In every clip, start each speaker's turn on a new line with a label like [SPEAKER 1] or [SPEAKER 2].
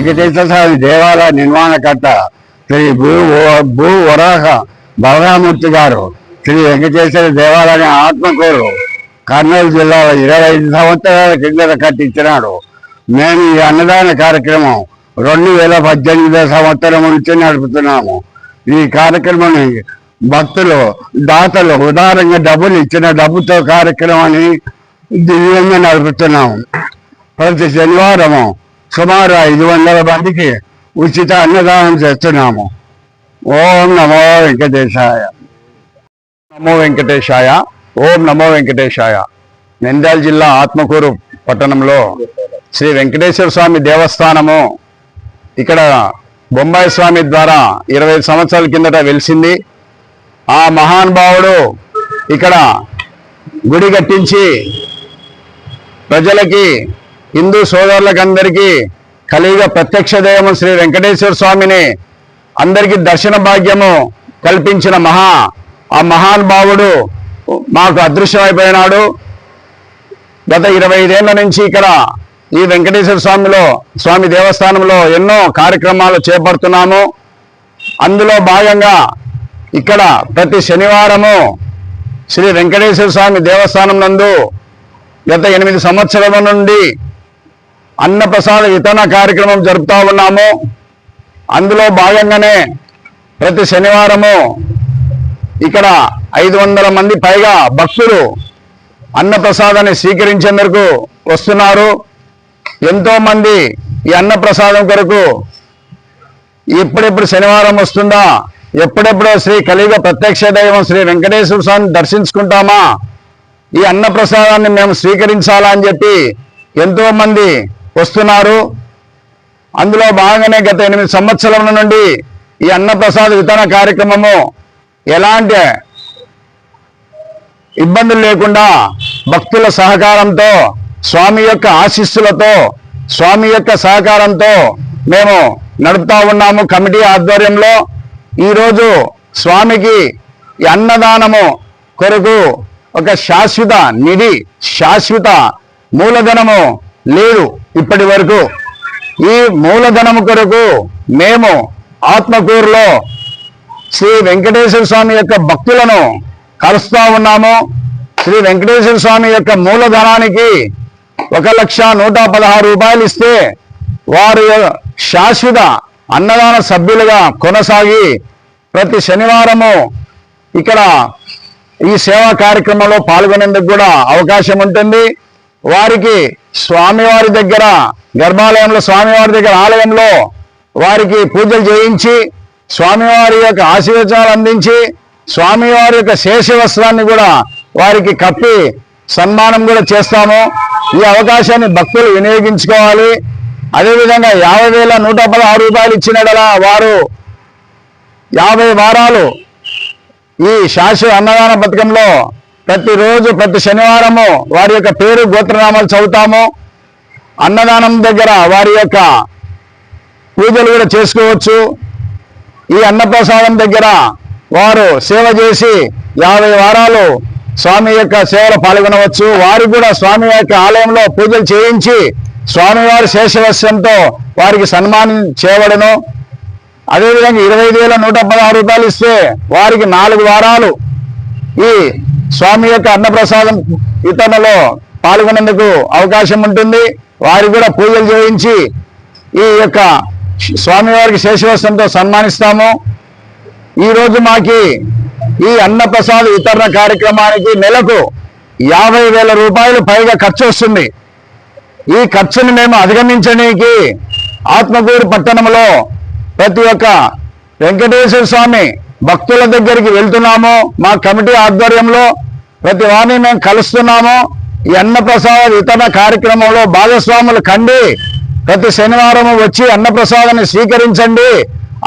[SPEAKER 1] వెంకటేశ్వర స్వామి దేవాలయ నిర్మాణకర్త శ్రీ భూ భూ వరాహ బలరామూర్తి గారు శ్రీ వెంకటేశ్వర దేవాలయం ఆత్మకూరు కర్నూలు జిల్లాలో ఇరవై ఐదు సంవత్సరాల కిందట కట్టించినాడు. మేము ఈ అన్నదాన కార్యక్రమం రెండు వేల పద్దెనిమిదో సంవత్సరం నుంచి నడుపుతున్నాము. ఈ కార్యక్రమాన్ని భక్తులు దాతలు ఉదారంగా డబ్బులు ఇచ్చిన డబ్బుతో కార్యక్రమాన్ని దివ్యంగా నడుపుతున్నాము. ప్రతి శనివారము సుమారు ఐదు వందల మందికి ఉచిత అన్నదానం చేస్తున్నాము. ఓం నమో వెంకటేశాయ.
[SPEAKER 2] నమో వెంకటేశాయ. ఓం నమో వెంకటేశాయ. నంద్యాల జిల్లా ఆత్మకూరు పట్టణంలో శ్రీ వెంకటేశ్వర స్వామి దేవస్థానము ఇక్కడ బొంబాయి స్వామి ద్వారా ఇరవై సంవత్సరాల కిందట వెలిసింది. ఆ మహానుభావుడు ఇక్కడ గుడి కట్టించి ప్రజలకి హిందూ సోదరులకందరికీ కలియుగ ప్రత్యక్ష దైవము శ్రీ వెంకటేశ్వర స్వామిని అందరికీ దర్శన భాగ్యము కల్పించిన మహా ఆ మహానుభావుడు మాకు అదృశ్యమైపోయినాడు. గత ఇరవై ఐదేళ్ళ నుంచి ఇక్కడ ఈ వెంకటేశ్వర స్వామిలో స్వామి దేవస్థానంలో ఎన్నో కార్యక్రమాలు చేపడుతున్నాము. అందులో భాగంగా ఇక్కడ ప్రతి శనివారము శ్రీ వెంకటేశ్వర స్వామి దేవస్థానం నందు గత ఎనిమిది సంవత్సరాల నుండి అన్నప్రసాద వితరణ కార్యక్రమం జరుపుతూ ఉన్నాము. అందులో భాగంగానే ప్రతి శనివారము ఇక్కడ ఐదు వందల మంది పైగా భక్తులు అన్నప్రసాదాన్ని స్వీకరించేందుకు వస్తున్నారు. ఎంతోమంది ఈ అన్నప్రసాదం కొరకు ఎప్పుడెప్పుడు శనివారం వస్తుందా? ఎప్పుడెప్పుడో శ్రీ కలియుగ ప్రత్యక్ష దైవం శ్రీ వెంకటేశ్వర స్వామిని దర్శించుకుంటామా? ఈ అన్నప్రసాదాన్ని మేము స్వీకరించాలా అని చెప్పి ఎంతోమంది వస్తున్నారు. అందులో భాగంగానే గత ఎనిమిది సంవత్సరాల నుండి ఈ అన్నప్రసాద వితరణ కార్యక్రమము ఎలాంటి ఇబ్బందులు లేకుండా భక్తుల సహకారంతో స్వామి యొక్క ఆశీస్సులతో స్వామి యొక్క సహకారంతో మేము నడుపుతా ఉన్నాము కమిటీ ఆధ్వర్యంలో. ఈరోజు స్వామికి ఈ అన్నదానము కొరకు ఒక శాశ్వత నిధి శాశ్వత మూలధనము లేదు ఇప్పటి వరకు. ఈ మూలధనము కొరకు మేము ఆత్మకూరులో శ్రీ వెంకటేశ్వర స్వామి యొక్క భక్తులను కలుస్తా ఉన్నాము. శ్రీ వెంకటేశ్వర స్వామి యొక్క మూలధనానికి ఒక లక్ష నూట పదహారు రూపాయలు ఇస్తే వారు శాశ్వత అన్నదాన సభ్యులుగా కొనసాగి ప్రతి శనివారము ఇక్కడ ఈ సేవా కార్యక్రమంలో పాల్గొనేందుకు కూడా అవకాశం ఉంటుంది. వారికి స్వామివారి దగ్గర గర్భాలయంలో స్వామివారి దగ్గర ఆలయంలో వారికి పూజలు చేయించి స్వామివారి యొక్క ఆశీర్వచనాలు అందించి స్వామివారి యొక్క శేష వస్త్రాన్ని కూడా వారికి కప్పి సన్మానం కూడా చేస్తాము. ఈ అవకాశాన్ని భక్తులు వినియోగించుకోవాలి. అదేవిధంగా యాభై వేల నూట పదహారు రూపాయలు ఇచ్చినడలా వారు యాభై వారాలు ఈ శాశ్వత అన్నదాన పథకంలో ప్రతిరోజు ప్రతి శనివారము వారి యొక్క పేరు గోత్రనామాలు చదువుతాము. అన్నదానం దగ్గర వారి యొక్క పూజలు కూడా చేసుకోవచ్చు. ఈ అన్నప్రసాదం దగ్గర వారు సేవ చేసి యాభై వారాలు స్వామి యొక్క సేవలో పాల్గొనవచ్చు. వారు కూడా స్వామి యొక్క ఆలయంలో పూజలు చేయించి స్వామివారి శేషవస్యంతో వారికి సన్మానం చేయబడను. అదేవిధంగా ఇరవై వేల నూట పదహారు రూపాయలు ఇస్తే వారికి నాలుగు వారాలు ఈ స్వామి యొక్క అన్నప్రసాదం వితరణలో పాల్గొనేందుకు అవకాశం ఉంటుంది. వారు కూడా పూజలు చేయించి ఈ యొక్క స్వామివారికి శేషవస్త్రంతో సన్మానిస్తాము. ఈరోజు మాకి ఈ అన్నప్రసాద వితరణ కార్యక్రమానికి నెలకు యాభై వేల రూపాయలు పైగా ఖర్చు వస్తుంది. ఈ ఖర్చుని మేము అధిగమించడానికి ఆత్మకూరు పట్టణంలో ప్రతి ఒక్క వెంకటేశ్వర స్వామి భక్తుల దగ్గరికి వెళ్తున్నాము. మా కమిటీ ఆధ్వర్యంలో ప్రతి వారిని మేము కలుస్తున్నాము. ఈ అన్నప్రసాద వితరణ కార్యక్రమంలో భాగస్వాములు కండి. ప్రతి శనివారం వచ్చి అన్నప్రసాదాన్ని స్వీకరించండి.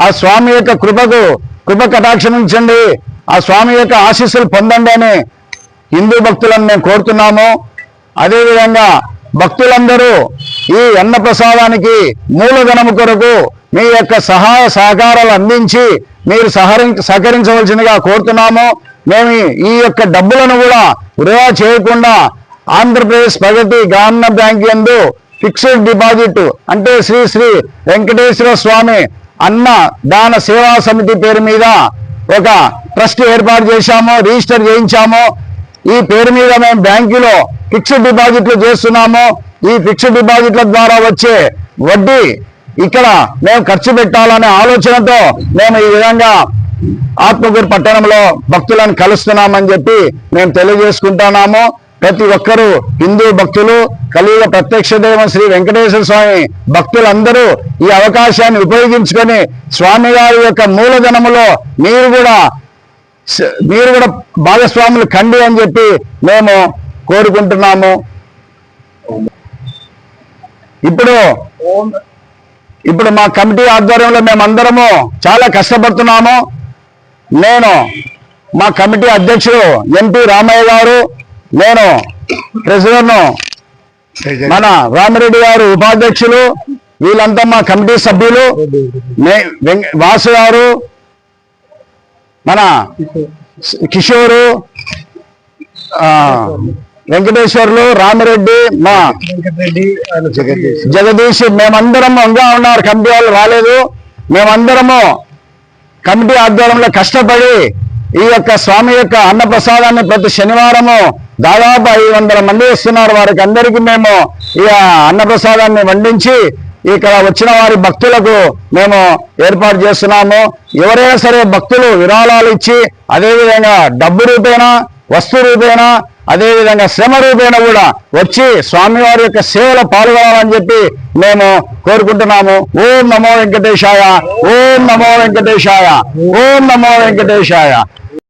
[SPEAKER 2] ఆ స్వామి యొక్క కృపకు కృప కటాక్షించండి. ఆ స్వామి యొక్క ఆశీస్సులు పొందండి అని హిందూ భక్తులను మేము కోరుతున్నాము. అదేవిధంగా భక్తులందరూ ఈ అన్నప్రసాదానికి మూలధనము కొరకు మీ యొక్క సహాయ సహకారాలు అందించి మీరు సహరి సహకరించవలసిందిగా కోరుతున్నాము. మేము ఈ యొక్క డబ్బులను కూడా వృధా చేయకుండా ఆంధ్రప్రదేశ్ ప్రగతి గ్రామీణ బ్యాంక్ యందు ఫిక్స్డ్ డిపాజిట్ అంటే శ్రీ శ్రీ వెంకటేశ్వర స్వామి అన్న దాన సేవా సమితి పేరు మీద ఒక ట్రస్ట్ ఏర్పాటు చేశాము రిజిస్టర్ చేయించాము. ఈ పేరు మీద మేము బ్యాంకులో ఫిక్స్డ్ డిపాజిట్లు చేస్తున్నాము. ఈ ఫిక్స్డ్ డిపాజిట్ల ద్వారా వచ్చే వడ్డీ ఇక్కడ మేము ఖర్చు పెట్టాలనే ఆలోచనతో మేము ఈ విధంగా ఆత్మకూరు పట్టణంలో భక్తులను కలుస్తున్నామని చెప్పి మేము తెలియజేసుకుంటున్నాము. ప్రతి ఒక్కరూ హిందూ భక్తులు కలియుగ ప్రత్యక్ష దైవం శ్రీ వెంకటేశ్వర స్వామి భక్తులందరూ ఈ అవకాశాన్ని ఉపయోగించుకొని స్వామివారి యొక్క మూలధనములో మీరు కూడా మీరు కూడా భాగస్వాములు కండి అని చెప్పి మేము కోరుకుంటున్నాము. ఇప్పుడు ఇప్పుడు మా కమిటీ ఆధ్వర్యంలో మేమందరము చాలా కష్టపడుతున్నాము. నేను మా కమిటీ అధ్యక్షుడు ఎంపీ రామయ్య గారు నేను ట్రెజరర్ను మన రామిరెడ్డి గారు ఉపాధ్యక్షులు వీళ్ళంతా మా కమిటీ సభ్యులు వాసు గారు మన కిషోరు వెంకటేశ్వర్లు రామిరెడ్డి మా జగదీష్. మేమందరము ఇంకా ఉన్నారు కమిటీ వాళ్ళు రాలేదు. మేమందరము కమిటీ ఆధ్వర్యంలో కష్టపడి ఈ యొక్క స్వామి యొక్క అన్నప్రసాదాన్ని ప్రతి శనివారము దాదాపు ఐదు వందల మంది వస్తున్నారు వారికి అందరికీ మేము ఈ అన్నప్రసాదాన్ని వండించి ఇక్కడ వచ్చిన వారి భక్తులకు మేము ఏర్పాటు చేస్తున్నాము. ఎవరైనా సరే భక్తులు విరాళాలు ఇచ్చి అదేవిధంగా డబ్బు రూపేణా వస్తు రూపేణా అదేవిధంగా శ్రమ రూపేణ కూడా వచ్చి స్వామివారి యొక్క సేవలో పాల్గొనాలని చెప్పి మేము కోరుకుంటున్నాము. ఓం నమో వెంకటేశాయ ఓం నమో వెంకటేశాయ ఓం నమో వెంకటేశాయ.